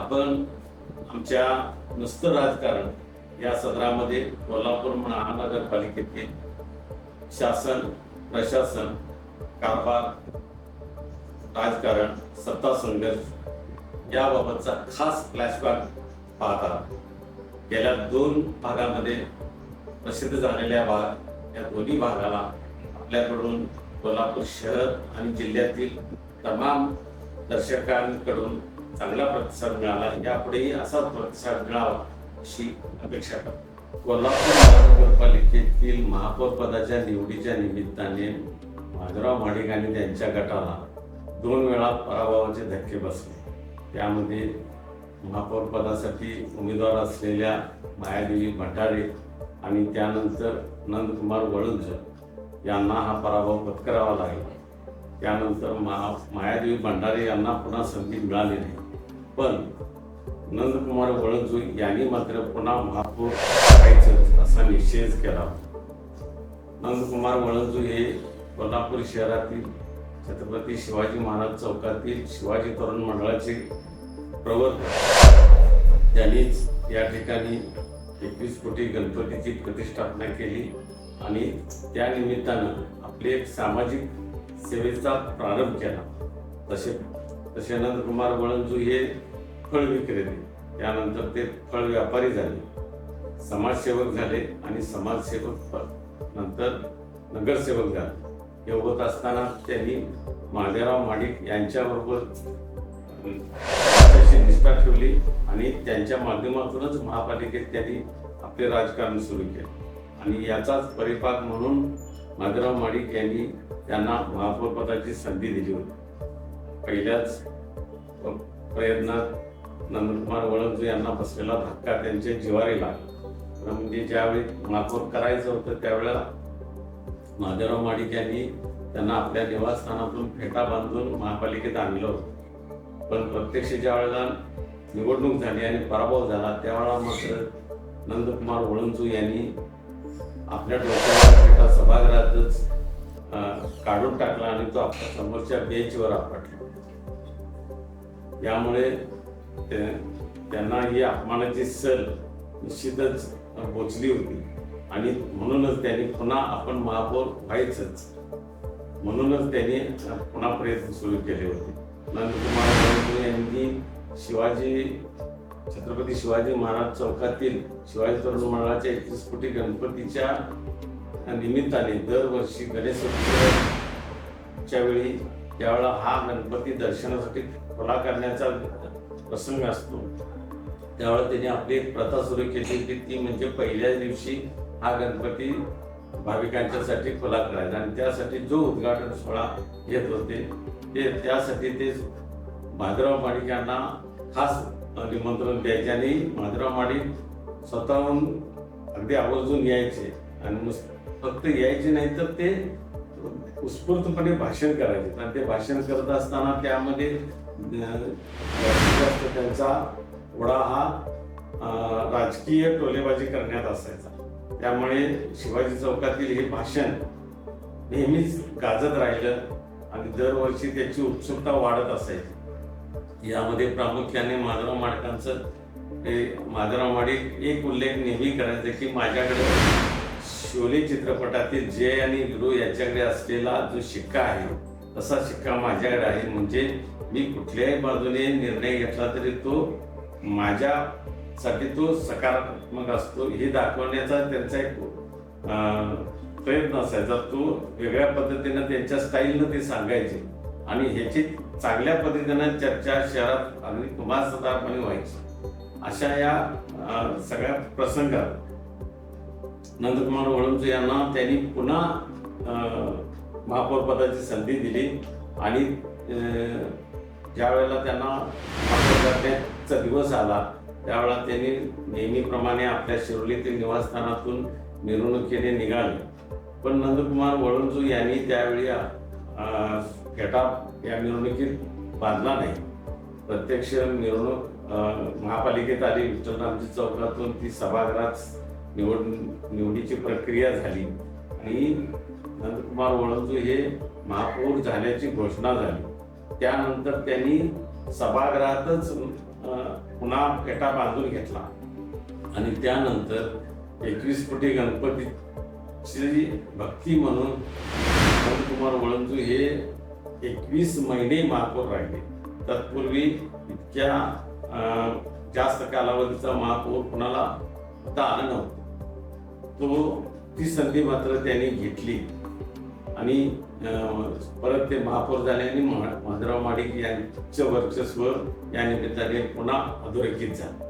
आपण आमच्या नुसतं राजकारण या सदरामध्ये कोल्हापूर महानगरपालिकेतील शासन प्रशासन कारभार राजकारण सत्ता संघर्ष याबाबतचा खास फ्लॅशबॅक पाहता गेल्या दोन भागामध्ये प्रसिद्ध झालेल्या भाग या दोन्ही भागाला आपल्याकडून कोल्हापूर शहर आणि जिल्ह्यातील तमाम दर्शकांकडून चांगला प्रतिसाद मिळाला. यापुढेही असाच प्रतिसाद मिळावा अशी अपेक्षा करतो कोल्हापूर महानगरपालिकेतील महापौर पदाच्या निवडीच्या निमित्ताने माधुराव माडिक आणि त्यांच्या गटाला दोन वेळा पराभवाचे धक्के बसले. त्यामध्ये महापौर पदासाठी उमेदवार असलेल्या मायादेवी भटारे आणि त्यानंतर नंदकुमार वळुंज यांना हा पराभव पत्करावा लागला. त्यानंतर महा मायादेवी भंडारे यांना पुन्हा संधी मिळाली नाही. पण नंदकुमार वळंजू यांनी मात्र पुन्हा महापौर व्हायचं असा निश्चयच केला. नंदकुमार वळंजू हे कोल्हापूर शहरातील छत्रपती शिवाजी महाराज चौकातील शिवाजी तरुण मंडळाचे प्रवर्तक. त्यांनीच या ठिकाणी एकवीस कोटी गणपतीची प्रतिष्ठापना केली आणि त्या निमित्तानं आपले एक सामाजिक सेवेचा प्रारंभ केला. तसे तसे नंदकुमार वळंजू हे फळ विक्रेते. त्यानंतर ते फळ व्यापारी झाले. समाजसेवक झाले आणि समाजसेवक नंतर नगरसेवक झाले. हे होत असताना त्यांनी माधेराव माडिक यांच्याबरोबर निष्ठा ठेवली आणि त्यांच्या माध्यमातूनच महापालिकेत त्यांनी आपले राजकारण सुरू केले. आणि याचाच परिपाक म्हणून माधवराव माडिक यांनी त्यांना महापौरपदाची संधी दिली होती. पहिल्याच प्रयत्नात नंदकुमार वळंजू यांना बसलेला धक्का त्यांच्या जिवारी लागला म्हणजे ज्यावेळी महापौर करायचं होतं त्यावेळेला माधवराव माडिक यांनी त्यांना आपल्या निवासस्थानातून फेटा बांधून महापालिकेत आणलं होतं. पण प्रत्यक्ष ज्या वेळेला निवडणूक झाली आणि पराभव झाला त्यावेळेला मात्र नंदकुमार वळंजू यांनी आपल्या डोक्यावर फेटा सभागृहातच अं, काढून टाकला आणि तो आपल्या समोरच्या बेंचवर आपटला. यामुळे त्यांना ही अपमानाची सल निश्चितच पोचली होती. आणि म्हणूनच त्यांनी पुन्हा आपण महापौर व्हायचंच. म्हणूनच त्यांनी पुन्हा प्रयत्न सुरू केले होते. नंदकुमार यांनी शिवाजी छत्रपती शिवाजी महाराज चौकातील शिवाजी तरुण मंडळाच्या एकवीस कोटी गणपतीच्या निमित्ताने दरवर्षी गणेशोत्सवाच्या वेळी त्यावेळेला हा गणपती दर्शनासाठी खुला करण्याचा प्रसंग असतो. त्यावेळेला त्यांनी आपली एक प्रथा सुरू केली होती. ती म्हणजे पहिल्या दिवशी हा गणपती भाविकांच्यासाठी खुला करायचा आणि त्यासाठी जो उद्घाटन सोहळा घेत होते ते त्यासाठी ते माधवराव माडिक यांना खास निमंत्रण द्यायचे आणि माधवराव माडिक स्वतःहून अगदी आवर्जून यायचे आणि नुस- फक्त यायचे नाही तर ते उत्स्फूर्तपणे भाषण करायचे. आणि ते भाषण करत असताना त्यामध्ये जास्त त्यांचा ओढा हा राजकीय टोलेबाजी करण्यात असायचा. त्यामुळे शिवाजी चौकातील हे भाषण नेहमीच गाजत राहिलं आणि दरवर्षी त्याची उत्सुकता वाढत असायची. यामध्ये प्रामुख्याने माधवराव माडकांचं हे माधवराव माडिक एक उल्लेख नेहमी करायचा की माझ्याकडे शोले चित्रपटातील जय आणि विरू यांच्याकडे असलेला जो शिक्का आहे तसा शिक्का माझ्याकडे आहे. म्हणजे मी कुठल्याही बाजूने निर्णय घेतला तरी तो माझ्यासाठी तो सकारात्मक असतो. हे दाखवण्याचा त्यांचा एक अं, प्रयत्न असायचा. तो वेगळ्या पद्धतीनं त्यांच्या स्टाईलनं ते सांगायचे. आणि ह्याची चांगल्या पद्धतीनं चर्चा शहरात अगदी कुमारसदारपणे व्हायची. अशा या सगळ्या प्रसंगात नंदकुमार वळंजू यांना त्यांनी पुन्हा महापौरपदाची महापौर पदाची संधी दिली आणि ज्यावेळेला ज्या वेळेला त्यांना महापौर करण्याचा दिवस आला त्यावेळेला त्यांनी नेहमीप्रमाणे आपल्या शिरोलीतील निवासस्थानातून मिरवणुकीने निघाले. पण नंदकुमार वळंजू यांनी त्यावेळी अं, या मिरवणुकीत बांधला नाही. प्रत्यक्ष मिरवणूक महापालिकेत आली. विठ्ठलरामजी चौकातून ती सभागृहात निवड निवडीची प्रक्रिया झाली. आणि नंदकुमार वळंजू हे महापौर झाल्याची घोषणा झाली. त्यानंतर त्यांनी सभागृहातच पुन्हा फेटा बांधून घेतला. आणि त्यानंतर एकवीस फुटी गणपतीची भक्ती म्हणून नंदकुमार वळंजू हे एकवीस महिने महापौर राहिले. तत्पूर्वी इतक्या जास्त कालावधीचा महापौर कुणाला होता आला नव्हता. तो ती संधी मात्र त्यांनी घेतली. आणि अं, परत ते महापौर झाले आणि मा- माडिक यांचं वर्चस्व या निमित्ताने पुन्हा अधोरेखित झालं.